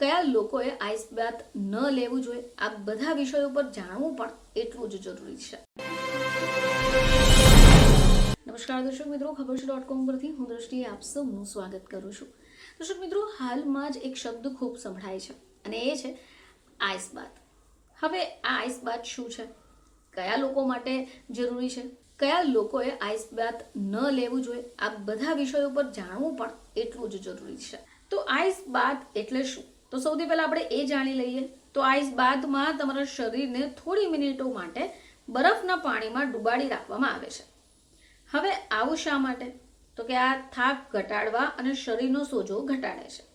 કયા લોકોએ આઈસ બાથ ન લેવું જોઈએ? આ બધા વિષયો પર જાણવું પણ એટલું જ જરૂરી છે. નમસ્કાર દર્શક મિત્રો, ખબર છે ડોટ કોમ પરથી હું દ્રષ્ટિએ આપ સૌનું સ્વાગત કરું છું. દર્શક મિત્રો, હાલમાં જ એક શબ્દ ખૂબ સંભળાય છે અને એ છે આઈસ બાથ. હવે આ આઈસ બાથ શું છે? કયા લોકો માટે જરૂરી છે? કયા લોકોએ આઈસ બાથ ન લેવું જોઈએ? આ બધા વિષયો પર જાણવું પણ એટલું જ જરૂરી છે. તો આઈસ બાથ એટલે શું? તો સૌથી પહેલા આપણે એ જાણી લઈએ. તો આઈસ બાદમાં તમારા શરીરને થોડી મિનિટો માટે બરફના પાણીમાં ડુબાડી રાખવામાં આવે છે. હવે આવું શા માટે? તો કે આ થાક ઘટાડવા અને શરીરનો સોજો ઘટાડે છે.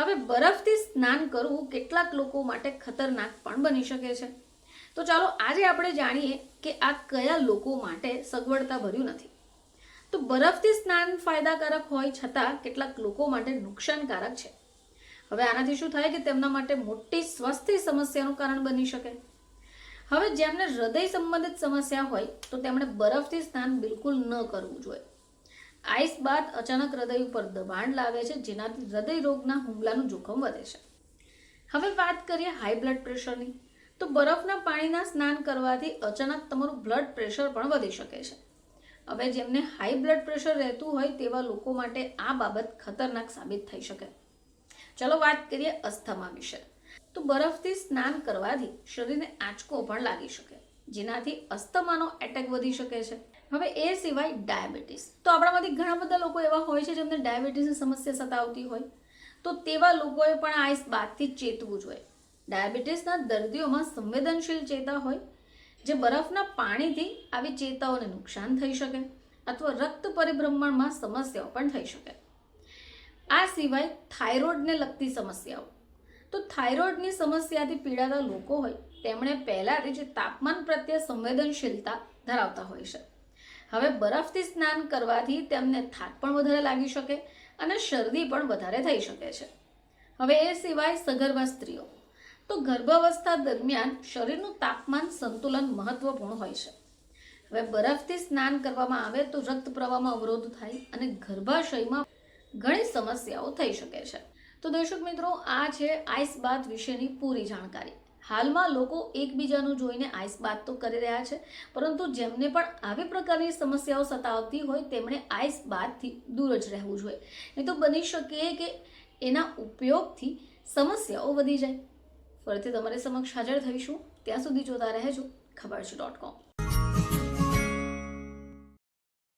હવે બરફથી સ્નાન કરવું કેટલાક લોકો માટે ખતરનાક પણ બની શકે છે. તો ચાલો આજે આપણે જાણીએ કે આ કયા લોકો માટે સગવડતા ભર્યું નથી. તો બરફથી સ્નાન ફાયદાકારક હોય છતાં કેટલાક લોકો માટે નુકસાનકારક છે. હવે આનાથી શું થાય કે તેમના માટે મોટી સ્વાસ્થ્ય સમસ્યાનું કારણ બની શકે? હવે જેમને હૃદય સંબંધિત સમસ્યા હોય, તો તેમણે બરફથી સ્નાન બિલકુલ ન કરવું જોઈએ. આઈસ બાદ અચાનક હૃદય ઉપર દબાણ લાવે છે, જેનાથી હૃદય રોગના હુમલાનું જોખમ વધે છે. હવે વાત કરીએ હાઈ બ્લડ પ્રેશરની તો બરફના પાણીના સ્નાન કરવાથી અચાનક તમારું બ્લડ પ્રેશર પણ વધી શકે છે. હવે જેમને હાઈ બ્લડ પ્રેશર રહેતું હોય, તેવા લોકો માટે આ બાબત ખતરનાક સાબિત થઈ શકે. ચલો વાત કરીએ અસ્થમા વિશે. તો બરફથી સ્નાન કરવાથી શરીરને આંચકો પણ લાગી શકે, જેનાથી અસ્થમાનો એટેક વધી શકે છે. હવે એ સિવાય ડાયાબિટીસ. તો આપણામાંથી ઘણા બધા લોકો એવા હોય છે જેમને ડાયાબિટીસની સમસ્યા સતાવતી હોય. તો તેવા લોકોએ પણ આ બાતથી ચેતવું જોઈએ. ડાયાબિટીસના દર્દીઓમાં સંવેદનશીલ ચેતા હોય, જે બરફના પાણીથી આવી ચેતાઓને નુકસાન થઈ શકે, અથવા રક્ત પરિભ્રમણમાં સમસ્યાઓ પણ થઈ શકે. આ સિવાય થાઇરોઇડને લગતી સમસ્યાઓ. તો થાઇરોઇડની સમસ્યાથી પીડાતા લોકો હોય, તેમણે પહેલાંથી જે તાપમાન પ્રત્યે સંવેદનશીલતા ધરાવતા હોય છે. હવે બરફથી સ્નાન કરવાથી તેમને થાક પણ વધારે લાગી શકે અને શરદી પણ વધારે થઈ શકે છે. હવે એ સિવાય સગર્ભા સ્ત્રીઓ. તો ગર્ભાવસ્થા દરમિયાન શરીરનું તાપમાન સંતુલન મહત્વપૂર્ણ હોય છે. હવે બરફથી સ્નાન કરવામાં આવે તો રક્ત પ્રવાહમાં અવરોધ થાય અને ગર્ભાશયમાં ઘણી સમસ્યાઓ થઈ શકે છે. તો દર્શક મિત્રો, આ છે આઈસ બાથ વિશેની પૂરી જાણકારી. હાલમાં લોકો એકબીજાનું જોઈને આઈસ બાથ તો કરી રહ્યા છે, પરંતુ જેમને પણ આવી પ્રકારની સમસ્યાઓ સતાવતી હોય, તેમણે આઈસ બાથથી દૂર જ રહેવું જોઈએ. નહીં તો બની શકે કે એના ઉપયોગથી સમસ્યાઓ વધી જાય. ફરીથી તમારી સમક્ષ હાજર થઈશું. ત્યાં સુધી જોતા રહેજો, ખબર છે ડોટ કોમ